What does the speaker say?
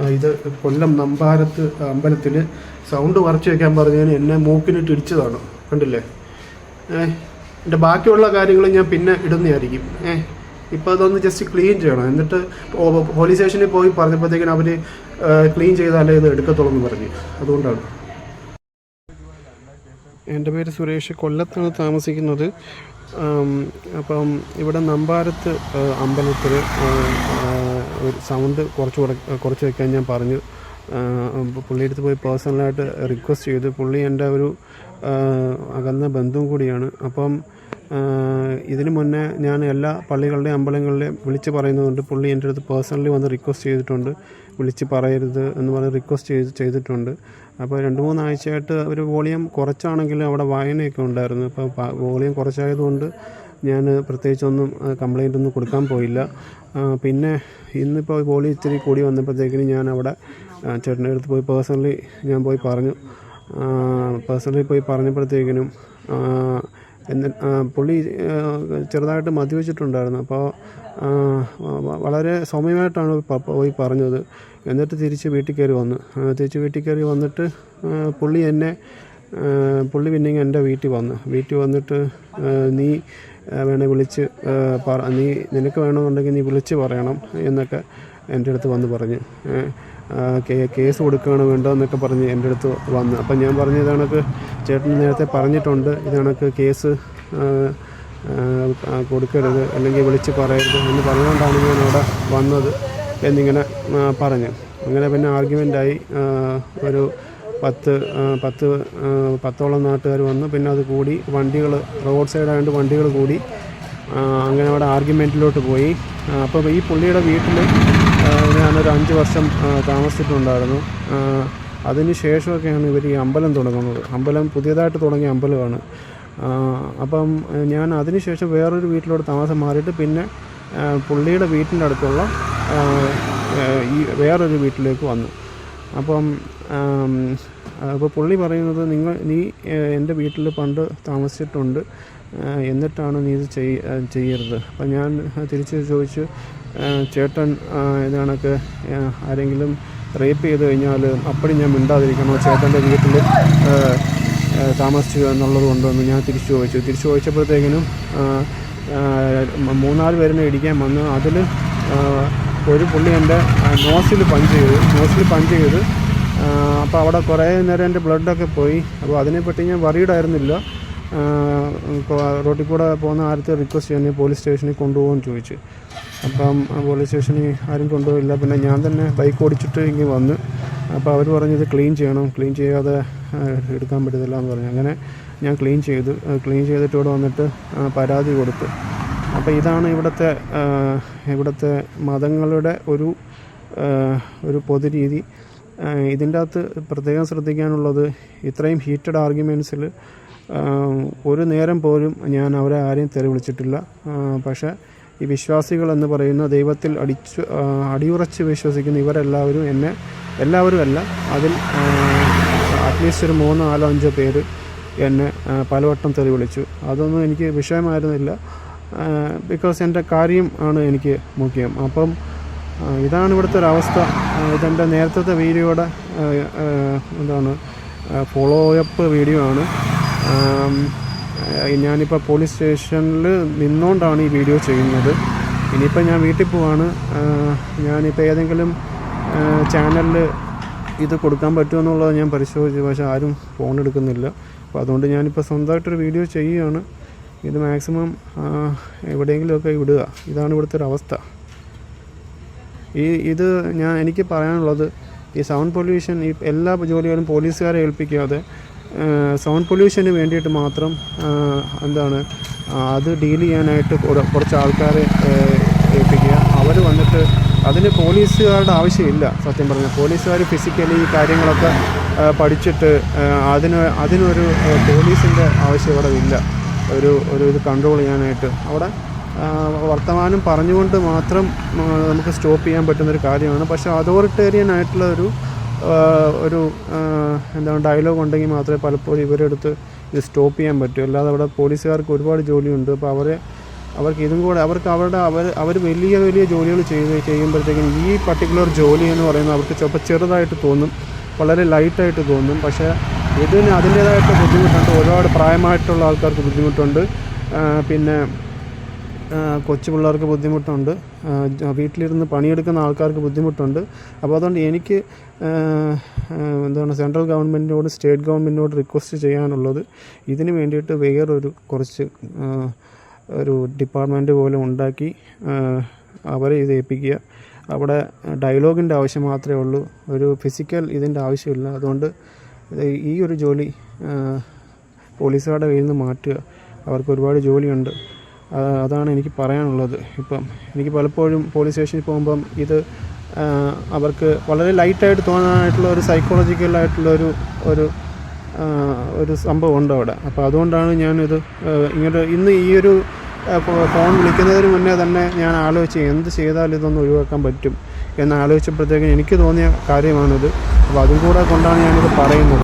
ഇത് കൊല്ലം നമ്പാരത്ത് അമ്പലത്തിൽ സൗണ്ട് വറച്ച് വയ്ക്കാൻ പറഞ്ഞതിന് എന്നെ മൂക്കിനിട്ട് ഇടിച്ചതാണ്. കണ്ടില്ലേ? ഏഹ് എന്റെ ബാക്കിയുള്ള കാര്യങ്ങൾ ഞാൻ പിന്നെ ഇടുന്നതായിരിക്കും. ഏഹ് ഇപ്പോൾ അതൊന്ന് ജസ്റ്റ് ക്ലീൻ ചെയ്യണം. എന്നിട്ട് പോലീസ് സ്റ്റേഷനിൽ പോയി പറഞ്ഞപ്പോഴത്തേക്കിനും അവർ ക്ലീൻ ചെയ്താലേ ഇത് എടുക്കത്തുള്ളൂ എന്ന് പറഞ്ഞു. അതുകൊണ്ടാണ്. എന്റെ പേര് സുരേഷ്. കൊല്ലത്താണ് താമസിക്കുന്നത്. അപ്പം ഇവിടെ നമ്പാരത്ത് അമ്പലത്തിൽ ഒരു സൗണ്ട് കുറച്ച് കുറച്ച് വെക്കാൻ ഞാൻ പറഞ്ഞു. ആ, പുള്ളിയുടെ അടുത്ത് പോയി പേഴ്സണലായിട്ട് റിക്വസ്റ്റ് ചെയ്തു. പുള്ളി എന്റെ ഒരു അകന്ന ബന്ധുവും കൂടിയാണ്. അപ്പം ഇതിനു മുന്നേ ഞാൻ എല്ലാ പള്ളികളുടെയും അമ്പലങ്ങളുടെയും വിളിച്ച് പറയുന്നതുകൊണ്ട് പുള്ളി എന്റെ അടുത്ത് പേഴ്സണലി വന്ന് റിക്വസ്റ്റ് ചെയ്തിട്ടുണ്ട്. വിളിച്ച് പറയരുത് എന്ന് പറഞ്ഞ് റിക്വസ്റ്റ് ചെയ്ത് ചെയ്തിട്ടുണ്ട്. അപ്പോൾ രണ്ട് മൂന്നാഴ്ചയായിട്ട് ഒരു വോളിയം കുറച്ചാണെങ്കിലും അവിടെ വായനയൊക്കെ ഉണ്ടായിരുന്നു. അപ്പോൾ വോളിയം കുറച്ചായതുകൊണ്ട് ഞാൻ പ്രത്യേകിച്ചൊന്നും കംപ്ലൈന്റ് ഒന്നും കൊടുക്കാൻ പോയില്ല. പിന്നെ ഇന്നിപ്പോൾ വോളിയം ഇത്തിരി കൂടി വന്നപ്പോഴത്തേക്കിനും ഞാൻ അവിടെ ചേട്ടന്റെ അടുത്ത് പോയി പേഴ്സണലി ഞാൻ പോയി പറഞ്ഞു. പേഴ്സണലി പോയി പറഞ്ഞപ്പോഴത്തേക്കിനും എന്നി പുള്ളി ചെറുതായിട്ട് മദ്യവെച്ചിട്ടുണ്ടായിരുന്നു അപ്പോൾ വളരെ സൗമ്യമായിട്ടാണ് പോയി പറഞ്ഞത്. എന്നിട്ട് തിരിച്ച് വീട്ടിൽ കയറി വന്നു. തിരിച്ച് വീട്ടിൽ കയറി വന്നിട്ട് പുള്ളി എന്നെ പുള്ളി പിന്നെ എന്റെ വീട്ടിൽ വന്നു. വീട്ടിൽ വന്നിട്ട് നീ വേണേ വിളിച്ച് നീ നിനക്ക് വേണമെന്നുണ്ടെങ്കിൽ നീ വിളിച്ച് പറയണം എന്നൊക്കെ എന്റെ അടുത്ത് വന്ന് പറഞ്ഞു. കേസ് കൊടുക്കുകയാണ് വേണ്ടോ എന്നൊക്കെ പറഞ്ഞ് എന്റെ അടുത്ത് വന്ന്. അപ്പം ഞാൻ പറഞ്ഞു ഇതാണക്ക് ചേട്ടൻ നേരത്തെ പറഞ്ഞിട്ടുണ്ട്. ഇതാണക്ക് കേസ് കൊടുക്കരുത് അല്ലെങ്കിൽ വിളിച്ച് പറയരുത് എന്ന് പറഞ്ഞുകൊണ്ടാണ് ഞാൻ അവിടെ വന്നത് എന്നിങ്ങനെ പറഞ്ഞു. അങ്ങനെ പിന്നെ ആർഗ്യുമെന്റായി ഒരു പത്ത് പത്ത് പത്തോളം നാട്ടുകാർ വന്നു. പിന്നെ അത് കൂടി വണ്ടികൾ റോഡ് സൈഡായതുകൊണ്ട് വണ്ടികൾ കൂടി അങ്ങനെ അവിടെ ആർഗ്യുമെന്റിലോട്ട് പോയി. അപ്പോൾ ഈ പുള്ളിയുടെ വീട്ടിൽ ഞാനൊരു അഞ്ച് വർഷം താമസിച്ചിട്ടുണ്ടായിരുന്നു. അതിന് ശേഷമൊക്കെയാണ് ഇവർ ഈ അമ്പലം തുടങ്ങുന്നത്. അമ്പലം പുതിയതായിട്ട് തുടങ്ങിയ അമ്പലമാണ്. അപ്പം ഞാൻ അതിന് ശേഷം വേറൊരു വീട്ടിലോട്ട് താമസം മാറിയിട്ട് പിന്നെ പുള്ളിയുടെ വീട്ടിന്റെ അടുത്തുള്ള ഈ വേറൊരു വീട്ടിലേക്ക് വന്നു. അപ്പം അപ്പോൾ പുള്ളി പറയുന്നത് നിങ്ങൾ നീ എന്റെ വീട്ടിൽ പണ്ട് താമസിച്ചിട്ടുണ്ട് എന്നിട്ടാണ് നീ ഇത് ചെയ് ചെയ്യരുത്. അപ്പം ഞാൻ തിരിച്ച് ചോദിച്ചു ചേട്ടൻ ഇതാണൊക്കെ ആരെങ്കിലും റേപ്പ് ചെയ്ത് കഴിഞ്ഞാൽ അപ്പടി ഞാൻ മിണ്ടാതിരിക്കണോ? ചേട്ടന്റെ വീട്ടിൽ താമസിച്ചു എന്നുള്ളത് കൊണ്ടൊന്ന് ഞാൻ തിരിച്ചു ചോദിച്ചു. തിരിച്ചു ചോദിച്ചപ്പോഴത്തേക്കിനും മൂന്നാൽ പേരിനെ ഇടിക്കാൻ വന്ന് അതിൽ ഒരു പുള്ളി എന്റെ നോസിൽ പഞ്ച് ചെയ്തു നോസിൽ പഞ്ച് ചെയ്തു. അപ്പോൾ അവിടെ കുറേ നേരം എന്റെ ബ്ലഡൊക്കെ പോയി. അപ്പോൾ അതിനെപ്പറ്റി ഞാൻ വറീഡായിരുന്നില്ല റോട്ടിൽ കൂടെ പോകുന്ന ആരത്തെ റിക്വസ്റ്റ് ചെയ്യാൻ പോലീസ് സ്റ്റേഷനിൽ കൊണ്ടുപോകുമെന്ന് ചോദിച്ചു. അപ്പം പോലീസ് സ്റ്റേഷനിൽ ആരും കൊണ്ടുപോയില്ല. പിന്നെ ഞാൻ തന്നെ ബൈക്ക് ഓടിച്ചിട്ട് ഇങ്ങനെ വന്ന്. അപ്പോൾ അവർ പറഞ്ഞു ഇത് ക്ലീൻ ചെയ്യണം. ക്ലീൻ ചെയ്യാതെ എടുക്കാൻ പറ്റത്തില്ല എന്ന് പറഞ്ഞു. അങ്ങനെ ഞാൻ ക്ലീൻ ചെയ്തു. ക്ലീൻ ചെയ്തിട്ട് ഇവിടെ വന്നിട്ട് പരാതി കൊടുത്തു. അപ്പോൾ ഇതാണ് ഇവിടുത്തെ ഇവിടുത്തെ മതങ്ങളുടെ ഒരു ഒരു പൊതുരീതി. ഇതിന്റെ അകത്ത് പ്രത്യേകം ശ്രദ്ധിക്കാനുള്ളത് ഇത്രയും ഹീറ്റഡ് ആർഗ്യുമെൻസിൽ ഒരു നേരം പോലും ഞാൻ അവരെ ആരെയും തെറി വിളിച്ചിട്ടില്ല. പക്ഷേ ഈ വിശ്വാസികൾ എന്ന് പറയുന്ന ദൈവത്തിൽ അടിച്ചു അടിയുറച്ച് വിശ്വസിക്കുന്ന ഇവരെല്ലാവരും എന്നെ എല്ലാവരും അല്ല അതിൽ അറ്റ്ലീസ്റ്റ് ഒരു മൂന്നോ നാലോ അഞ്ചോ പേര് എന്നെ പലവട്ടം തെറി വിളിച്ചു. അതൊന്നും എനിക്ക് വിഷയമായിരുന്നില്ല. ബിക്കോസ് എന്റെ കാര്യം ആണ് എനിക്ക് മുഖ്യം. അപ്പം ഇതാണ് ഇവിടുത്തെ ഒരവസ്ഥ ഇതെന്റെ നേരത്തെ വീഡിയോയുടെ എന്താണ് ഫോളോ അപ്പ് വീഡിയോ ആണ്. ഞാനിപ്പോൾ പോലീസ് സ്റ്റേഷനിൽ നിന്നുകൊണ്ടാണ് ഈ വീഡിയോ ചെയ്യുന്നത്. ഇനിയിപ്പോൾ ഞാൻ വീട്ടിൽ പോവാണ്. ഞാനിപ്പോൾ ഏതെങ്കിലും ചാനലിൽ ഇത് കൊടുക്കാൻ പറ്റുമെന്നുള്ളത് ഞാൻ പരിശോധിച്ചു. പക്ഷേ ആരും ഫോൺ എടുക്കുന്നില്ല. അപ്പോൾ അതുകൊണ്ട് ഞാനിപ്പോൾ സ്വന്തമായിട്ടൊരു വീഡിയോ ചെയ്യുകയാണ്. ഇത് മാക്സിമം എവിടെയെങ്കിലുമൊക്കെ ഇടുക. ഇതാണ് ഇവിടുത്തെ ഒരു അവസ്ഥ. ഈ ഇത് ഞാൻ എനിക്ക് പറയാനുള്ളത് ഈ സൗണ്ട് പൊല്യൂഷൻ ഈ എല്ലാ ജോലികളും പോലീസുകാരെ ഏൽപ്പിക്കാതെ സൗണ്ട് പൊല്യൂഷന് വേണ്ടിയിട്ട് മാത്രം എന്താണ് അത് ഡീൽ ചെയ്യാനായിട്ട് കുറ- കുറച്ച് ആൾക്കാരെ ഏൽപ്പിക്കുക. അവർ വന്നിട്ട് അതിന് പോലീസുകാരുടെ ആവശ്യമില്ല സത്യം പറഞ്ഞാൽ പോലീസുകാർ ഫിസിക്കലി ഈ കാര്യങ്ങളൊക്കെ പഠിച്ചിട്ട് അതിന് അതിനൊരു പോലീസിന്റെ ആവശ്യം ഇവിടെ ഇല്ല ഒരു ഒരു ഇത് കൺട്രോൾ ചെയ്യാനായിട്ട്. അവിടെ വർത്തമാനം പറഞ്ഞുകൊണ്ട് മാത്രം നമുക്ക് സ്റ്റോപ്പ് ചെയ്യാൻ പറ്റുന്നൊരു കാര്യമാണ്. പക്ഷേ അതോറിറ്റേറിയൻ ആയിട്ടുള്ള ഒരു ഒരു എന്താണ് ഡയലോഗ് ഉണ്ടെങ്കിൽ മാത്രമേ പലപ്പോഴും ഇവരെടുത്ത് ഇത് സ്റ്റോപ്പ് ചെയ്യാൻ പറ്റൂ. അല്ലാതെ അവിടെ പോലീസുകാർക്ക് ഒരുപാട് ജോലിയുണ്ട്. അപ്പോൾ അവരെ അവർക്ക് ഇതും കൂടെ അവർക്ക് അവരുടെ അവർ അവർ വലിയ വലിയ ജോലികൾ ചെയ്ത് ചെയ്യുമ്പോഴത്തേക്കും ഈ പർട്ടിക്കുലർ ജോലി എന്ന് പറയുന്നത് അവർക്ക് ചിലപ്പോൾ ചെറുതായിട്ട് തോന്നും. വളരെ ലൈറ്റായിട്ട് തോന്നും. പക്ഷേ ഇതിന് അതിന്റേതായിട്ട് ബുദ്ധിമുട്ടുണ്ട്. ഒരുപാട് പ്രായമായിട്ടുള്ള ആൾക്കാർക്ക് ബുദ്ധിമുട്ടുണ്ട്. പിന്നെ കൊച്ചു പിള്ളേർക്ക് ബുദ്ധിമുട്ടുണ്ട്. വീട്ടിലിരുന്ന് പണിയെടുക്കുന്ന ആൾക്കാർക്ക് ബുദ്ധിമുട്ടുണ്ട്. അപ്പോൾ അതുകൊണ്ട് എനിക്ക് എന്താണ് സെൻട്രൽ ഗവൺമെന്റിനോട് സ്റ്റേറ്റ് ഗവൺമെന്റിനോട് റിക്വസ്റ്റ് ചെയ്യാനുള്ളത് ഇതിന് വേണ്ടിയിട്ട് വേറൊരു കുറച്ച് ഒരു ഡിപ്പാർട്ട്മെന്റ് പോലെ ഉണ്ടാക്കി അവരെ ഇത് ഏൽപ്പിക്കുക. അവിടെ ഡയലോഗിന്റെ ആവശ്യം മാത്രമേ ഉള്ളൂ. ഒരു ഫിസിക്കൽ ഇതിന്റെ ആവശ്യമില്ല. അതുകൊണ്ട് ഈ ഒരു ജോലി പോലീസുകാരുടെ കയ്യിൽ നിന്ന് മാറ്റുക. അവർക്ക് ഒരുപാട് ജോലിയുണ്ട്. അതാണ് എനിക്ക് പറയാനുള്ളത് ഇപ്പം. എനിക്ക് പലപ്പോഴും പോലീസ് സ്റ്റേഷനിൽ പോകുമ്പം ഇത് അവർക്ക് വളരെ ലൈറ്റായിട്ട് തോന്നാനായിട്ടുള്ള ഒരു സൈക്കോളജിക്കലായിട്ടുള്ള ഒരു ഒരു ഒരു സംഭവം ഉണ്ട് അവിടെ. അപ്പോൾ അതുകൊണ്ടാണ് ഞാനിത് ഇങ്ങോട്ട് ഇന്ന് ഈ ഒരു ഫോൺ വിളിക്കുന്നതിന് മുന്നേ തന്നെ ഞാൻ ആലോചിച്ച് എന്ത് ചെയ്താൽ ഇതൊന്ന് ഒഴിവാക്കാൻ പറ്റും. എന്ന് ആലോചിച്ചപ്പോഴത്തേക്കും എനിക്ക് തോന്നിയ കാര്യമാണിത്. അപ്പോൾ അതും കൂടെ കൊണ്ടാണ് ഞാനിത് പറയുന്നത്.